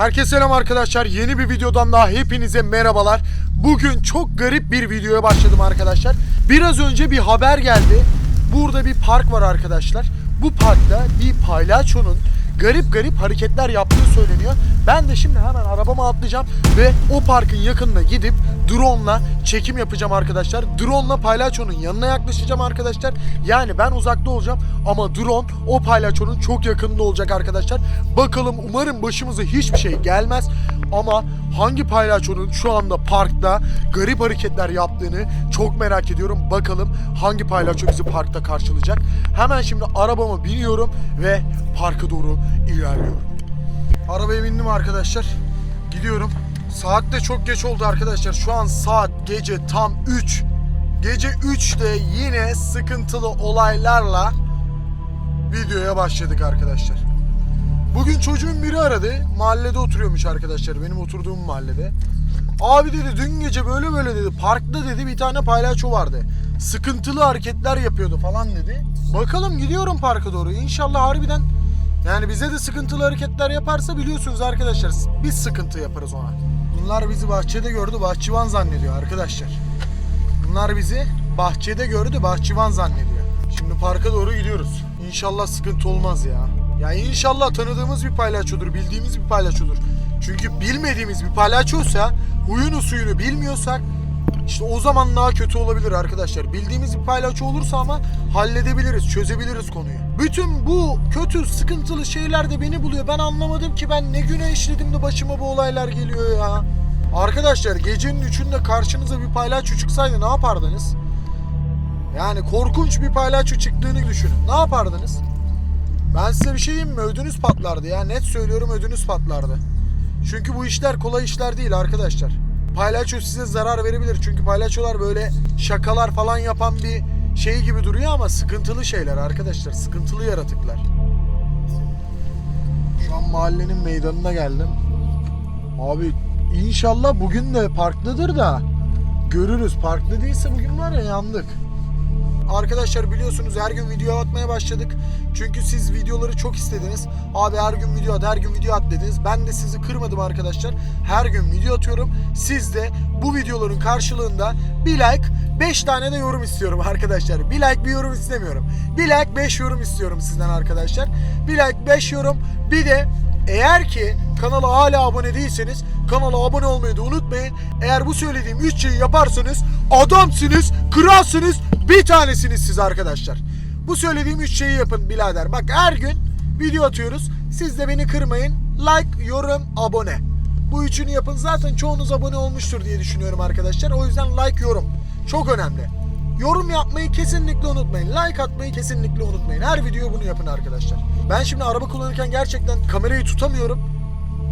Herkese selam arkadaşlar. Yeni bir videodan daha hepinize merhabalar. Bugün çok garip bir videoya başladım arkadaşlar. Biraz önce bir haber geldi. Burada bir park var arkadaşlar. Bu parkta bir palyaçonun garip garip hareketler yaptığı söyleniyor. Ben de şimdi hemen arabama atlayacağım ve o parkın yakınına gidip drone'la çekim yapacağım arkadaşlar. Drone'la palyaçonun yanına yaklaşacağım arkadaşlar. Yani ben uzakta olacağım ama drone o palyaçonun çok yakınında olacak arkadaşlar. Bakalım umarım başımıza hiçbir şey gelmez. Ama hangi palyaçonun şu anda parkta garip hareketler yaptığını çok merak ediyorum. Bakalım hangi palyaço bizi parkta karşılayacak. Hemen şimdi arabama biniyorum ve parka doğru ilerliyorum. Arabaya bindim arkadaşlar. Gidiyorum. Saat de çok geç oldu arkadaşlar. Şu an saat gece tam 3. Gece 3'te yine sıkıntılı olaylarla videoya başladık arkadaşlar. Bugün çocuğun biri aradı. Mahallede oturuyormuş arkadaşlar. Benim oturduğum mahallede. Abi dedi dün gece böyle böyle dedi. Parkta dedi bir tane palyaço vardı. Sıkıntılı hareketler yapıyordu falan dedi. Bakalım gidiyorum parka doğru. İnşallah harbiden yani bize de sıkıntılı hareketler yaparsa biliyorsunuz arkadaşlar biz sıkıntı yaparız ona. Bunlar bizi bahçede gördü bahçıvan zannediyor arkadaşlar. Bunlar bizi bahçede gördü bahçıvan zannediyor. Şimdi parka doğru gidiyoruz. İnşallah sıkıntı olmaz ya. Ya inşallah tanıdığımız bir palyaçodur, bildiğimiz bir palyaçodur. Çünkü bilmediğimiz bir palyaçoysa, huyunu suyunu bilmiyorsak işte o zaman daha kötü olabilir arkadaşlar. Bildiğimiz bir palyaço olursa ama halledebiliriz, çözebiliriz konuyu. Bütün bu kötü, sıkıntılı şeyler de beni buluyor. Ben anlamadım ki ben ne güne işledim de başıma bu olaylar geliyor ya. Arkadaşlar gecenin üçünde karşınıza bir palyaço çıksaydı ne yapardınız? Yani korkunç bir palyaço çıktığını düşünün. Ne yapardınız? Ben size bir şey diyeyim mi? Ödünüz patlardı ya. Net söylüyorum ödünüz patlardı. Çünkü bu işler kolay işler değil arkadaşlar. Palyaço size zarar verebilir. Çünkü palyaçolar böyle şakalar falan yapan bir şey gibi duruyor ama sıkıntılı şeyler arkadaşlar. Sıkıntılı yaratıklar. Şu an mahallenin meydanına geldim. Abi inşallah bugün de parklıdır da görürüz. Parklı değilse bugün var ya yandık. Arkadaşlar biliyorsunuz her gün video atmaya başladık. Çünkü siz videoları çok istediniz. Abi her gün video at, her gün video at dediniz. Ben de sizi kırmadım arkadaşlar. Her gün video atıyorum. Siz de bu videoların karşılığında bir like, 5 tane de yorum istiyorum arkadaşlar. Bir like bir yorum istemiyorum. Bir like 5 yorum istiyorum sizden arkadaşlar. Bir like 5 yorum. Bir de eğer ki kanala hala abone değilseniz kanala abone olmayı da unutmayın. Eğer bu söylediğim 3 şeyi yaparsanız adamsınız, kralsınız, bir tanesiniz siz arkadaşlar. Bu söylediğim 3 şeyi yapın birader. Bak her gün video atıyoruz. Siz de beni kırmayın. Like, yorum, abone. Bu üçünü yapın. Zaten çoğunuz abone olmuştur diye düşünüyorum arkadaşlar. O yüzden like, yorum. Çok önemli. Yorum yapmayı kesinlikle unutmayın. Like atmayı kesinlikle unutmayın. Her video bunu yapın arkadaşlar. Ben şimdi araba kullanırken gerçekten kamerayı tutamıyorum.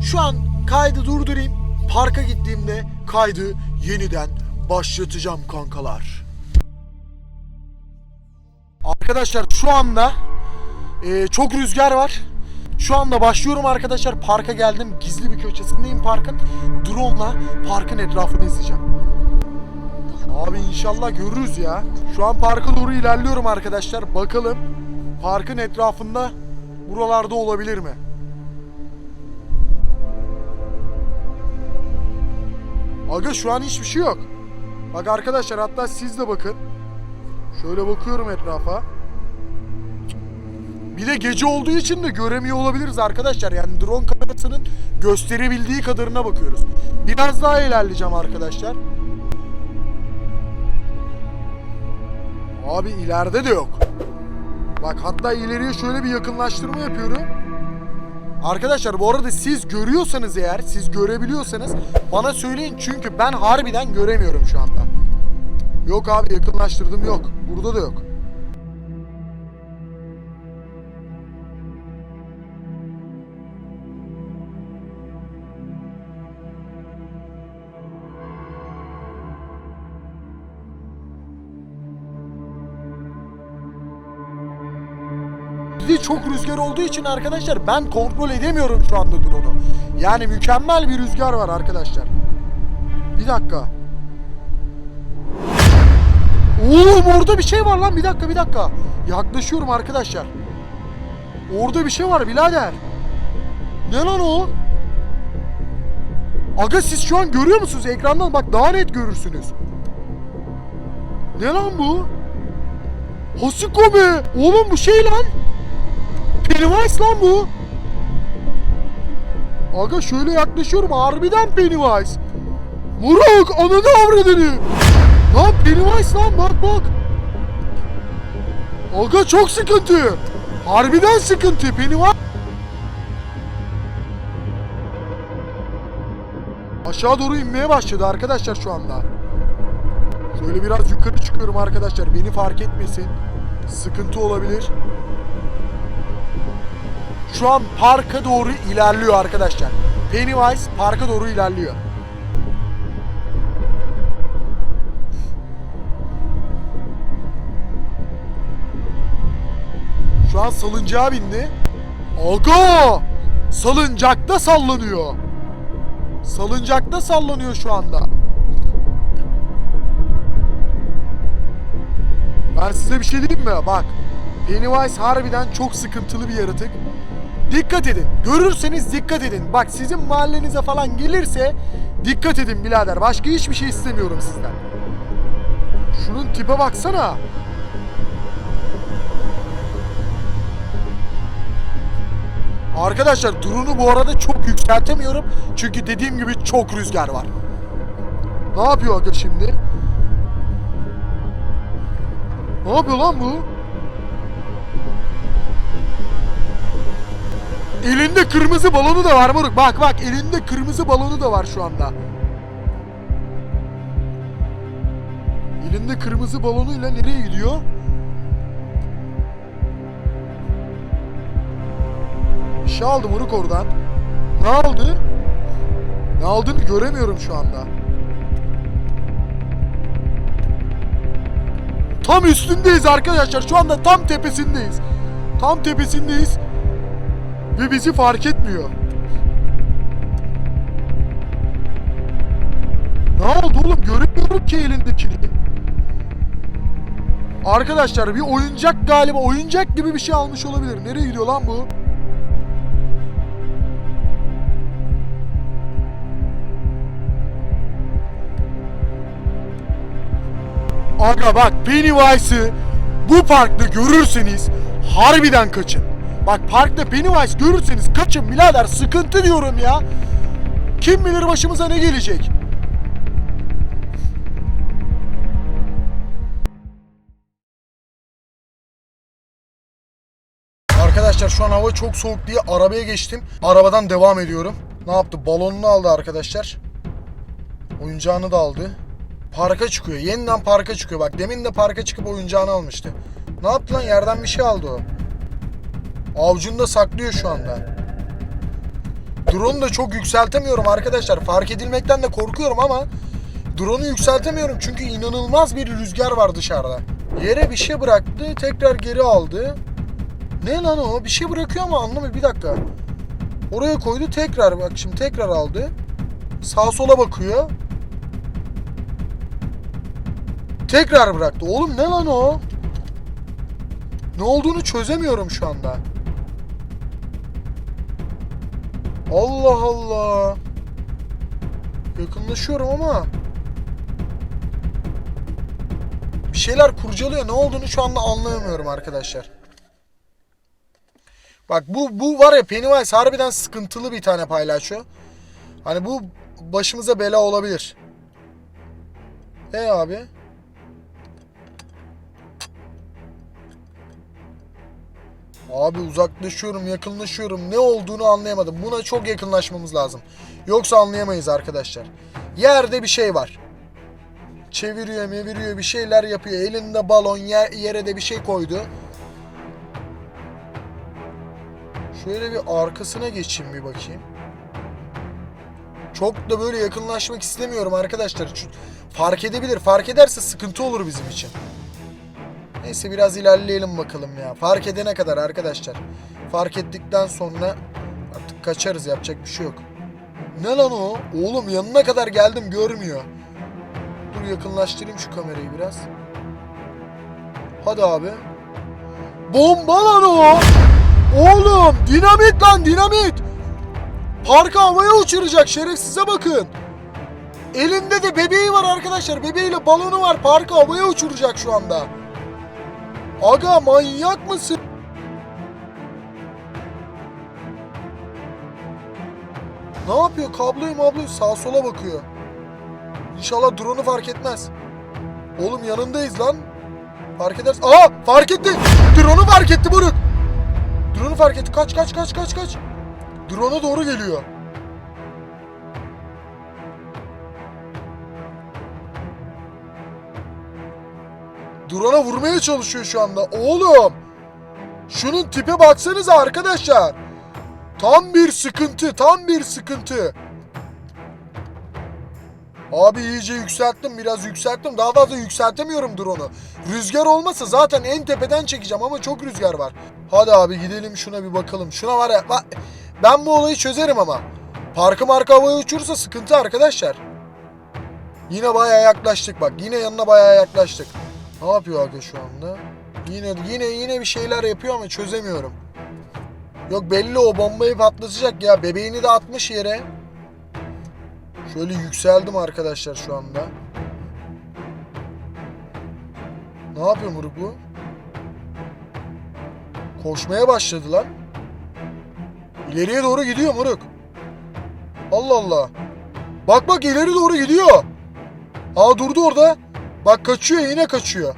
Şu an kaydı durdurayım. Parka gittiğimde kaydı yeniden başlatacağım kankalar. Arkadaşlar şu anda e, çok rüzgar var. Şu anda başlıyorum arkadaşlar. Parka geldim. Gizli bir köşesindeyim parkın. Drone'la parkın etrafını izleyeceğim. Abi inşallah görürüz ya. Şu an parka doğru ilerliyorum arkadaşlar. Bakalım parkın etrafında buralarda olabilir mi? Aga şu an hiçbir şey yok. Bak arkadaşlar hatta siz de bakın. Şöyle bakıyorum etrafa. Bir de gece olduğu için de göremiyor olabiliriz arkadaşlar. Yani drone kamerasının gösterebildiği kadarına bakıyoruz. Biraz daha ilerleyeceğim arkadaşlar. Abi ileride de yok. Bak hatta ileriye şöyle bir yakınlaştırma yapıyorum. Arkadaşlar bu arada siz görüyorsanız eğer, siz görebiliyorsanız bana söyleyin çünkü ben harbiden göremiyorum şu anda. Yok abi yakınlaştırdım yok. Burada da yok. De çok rüzgar olduğu için arkadaşlar ben kontrol edemiyorum şu anda drone'u. Yani mükemmel bir rüzgar var arkadaşlar. Bir dakika. Oğlum orada bir şey var lan bir dakika bir dakika. Yaklaşıyorum arkadaşlar. Orada bir şey var birader. Ne lan o? Aga siz şu an görüyor musunuz? Ekrandan bak daha net görürsünüz. Ne lan bu? Hosiko be! Oğlum bu şey lan! Pennywise lan bu! Aga şöyle yaklaşıyorum harbiden Pennywise. Murak ananı avradını. Lan Pennywise lan bak bak. Aga çok sıkıntı. Harbiden sıkıntı Pennywise. Aşağı doğru inmeye başladı arkadaşlar şu anda. Şöyle biraz yukarı çıkıyorum arkadaşlar. Beni fark etmesin. Sıkıntı olabilir. Şu an parka doğru ilerliyor arkadaşlar. Pennywise parka doğru ilerliyor. Şu an salıncağa bindi. Aga! Salıncakta sallanıyor. Salıncakta sallanıyor şu anda. Ben size bir şey diyeyim mi? Bak. Pennywise harbiden çok sıkıntılı bir yaratık. Dikkat edin. Görürseniz dikkat edin. Bak sizin mahallenize falan gelirse dikkat edin birader. Başka hiçbir şey istemiyorum sizden. Şunun tipe baksana. Arkadaşlar drone'u bu arada çok yükseltemiyorum. Çünkü dediğim gibi çok rüzgar var. Ne yapıyor aga şimdi? Ne yapıyor lan bu? Elinde kırmızı balonu da var moruk. Bak bak elinde kırmızı balonu da var şu anda. Elinde kırmızı balonuyla nereye gidiyor? Bir şey aldı moruk oradan. Ne aldı? Ne aldığını göremiyorum şu anda. Tam üstündeyiz arkadaşlar. Şu anda tam tepesindeyiz. Tam tepesindeyiz. Ve bizi fark etmiyor. Ne oldu oğlum? Göremiyorum ki elindekini. Arkadaşlar bir oyuncak galiba oyuncak gibi bir şey almış olabilir. Nereye gidiyor lan bu? Aga bak Pennywise'ı bu parkta görürseniz harbiden kaçın. Bak parkta Pennywise görürseniz kaçın birader sıkıntı diyorum ya. Kim bilir başımıza ne gelecek. Arkadaşlar şu an hava çok soğuk diye arabaya geçtim. Arabadan devam ediyorum. Ne yaptı? Balonunu aldı arkadaşlar. Oyuncağını da aldı. Parka çıkıyor. Yeniden parka çıkıyor. Bak demin de parka çıkıp oyuncağını almıştı. Ne yaptı lan? Yerden bir şey aldı o. Avcunda saklıyor şu anda. Drone'u da çok yükseltemiyorum arkadaşlar. Fark edilmekten de korkuyorum ama drone'u yükseltemiyorum çünkü inanılmaz bir rüzgar var dışarıda. Yere bir şey bıraktı, tekrar geri aldı. Ne lan o? Bir şey bırakıyor ama anlamıyorum. Bir dakika. Oraya koydu tekrar bak şimdi tekrar aldı. Sağa sola bakıyor. Tekrar bıraktı. Oğlum ne lan o? Ne olduğunu çözemiyorum şu anda. Allah Allah. Yakınlaşıyorum ama bir şeyler kurcalıyor. Ne olduğunu şu anda anlayamıyorum arkadaşlar. Bak bu bu var ya Pennywise harbiden sıkıntılı bir tane paylaşıyor. Hani bu başımıza bela olabilir. E abi. Abi uzaklaşıyorum, yakınlaşıyorum. Ne olduğunu anlayamadım. Buna çok yakınlaşmamız lazım. Yoksa anlayamayız arkadaşlar. Yerde bir şey var. Çeviriyor, meviriyor, bir şeyler yapıyor. Elinde balon, yer, yere de bir şey koydu. Şöyle bir arkasına geçeyim bir bakayım. Çok da böyle yakınlaşmak istemiyorum arkadaşlar. Fark edebilir. Fark ederse sıkıntı olur bizim için. Neyse biraz ilerleyelim bakalım ya. Fark edene kadar arkadaşlar. Fark ettikten sonra artık kaçarız yapacak bir şey yok. Ne lan o? Oğlum yanına kadar geldim görmüyor. Dur yakınlaştırayım şu kamerayı biraz. Hadi abi. Bomba lan o. Oğlum dinamit lan dinamit. Parkı havaya uçuracak şerefsize bakın. Elinde de bebeği var arkadaşlar. Bebeğiyle balonu var. Parkı havaya uçuracak şu anda. Aga manyak mısın? Ne yapıyor? Kabloyu mabloyu sağa sola bakıyor. İnşallah drone'u fark etmez. Oğlum yanındayız lan. Fark edersin. Aa fark etti. Drone'u fark etti Buruk. Drone'u fark etti. Kaç kaç kaç kaç kaç. Drone'a doğru geliyor. Drone'a vurmaya çalışıyor şu anda. Oğlum. Şunun tipe baksanıza arkadaşlar. Tam bir sıkıntı, tam bir sıkıntı. Abi iyice yükselttim, biraz yükselttim. Daha fazla yükseltemiyorum drone'u. Rüzgar olmasa zaten en tepeden çekeceğim ama çok rüzgar var. Hadi abi gidelim şuna bir bakalım. Şuna var ya, ben bu olayı çözerim ama. Parkı marka havaya uçurursa sıkıntı arkadaşlar. Yine bayağı yaklaştık bak. Yine yanına bayağı yaklaştık. Ne yapıyor aga şu anda? Yine yine yine bir şeyler yapıyor ama çözemiyorum. Yok belli o bombayı patlatacak ya. Bebeğini de atmış yere. Şöyle yükseldim arkadaşlar şu anda. Ne yapıyor Muruk bu? Koşmaya başladı lan. İleriye doğru gidiyor Muruk. Allah Allah. Bak bak ileri doğru gidiyor. Aa durdu orada. Bak kaçıyor yine kaçıyor.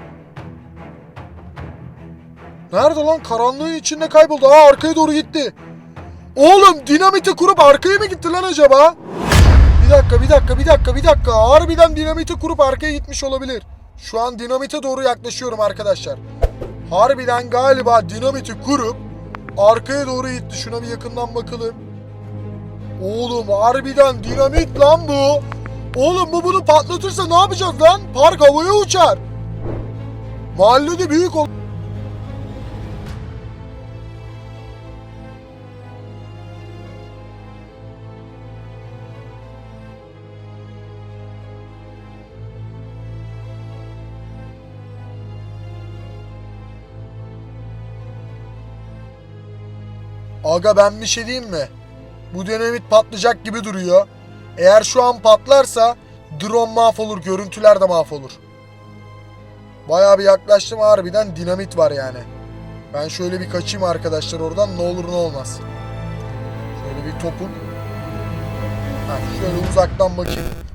Nerede lan? Karanlığın içinde kayboldu. Aa arkaya doğru gitti. Oğlum dinamiti kurup arkaya mı gitti lan acaba? Bir dakika bir dakika bir dakika bir dakika. Harbiden dinamiti kurup arkaya gitmiş olabilir. Şu an dinamite doğru yaklaşıyorum arkadaşlar. Harbiden galiba dinamiti kurup arkaya doğru gitti. Şuna bir yakından bakalım. Oğlum harbiden dinamit lan bu. Oğlum bu bunu patlatırsa ne yapacağız lan? Park havaya uçar. Mahallede büyük ol... Aga ben bir şey diyeyim mi? Bu dinamit patlayacak gibi duruyor. Eğer şu an patlarsa drone mahvolur, görüntüler de mahvolur. Bayağı bir yaklaştım harbiden dinamit var yani. Ben şöyle bir kaçayım arkadaşlar oradan ne olur ne olmaz. Şöyle bir topuk. Ha, şöyle uzaktan bakayım.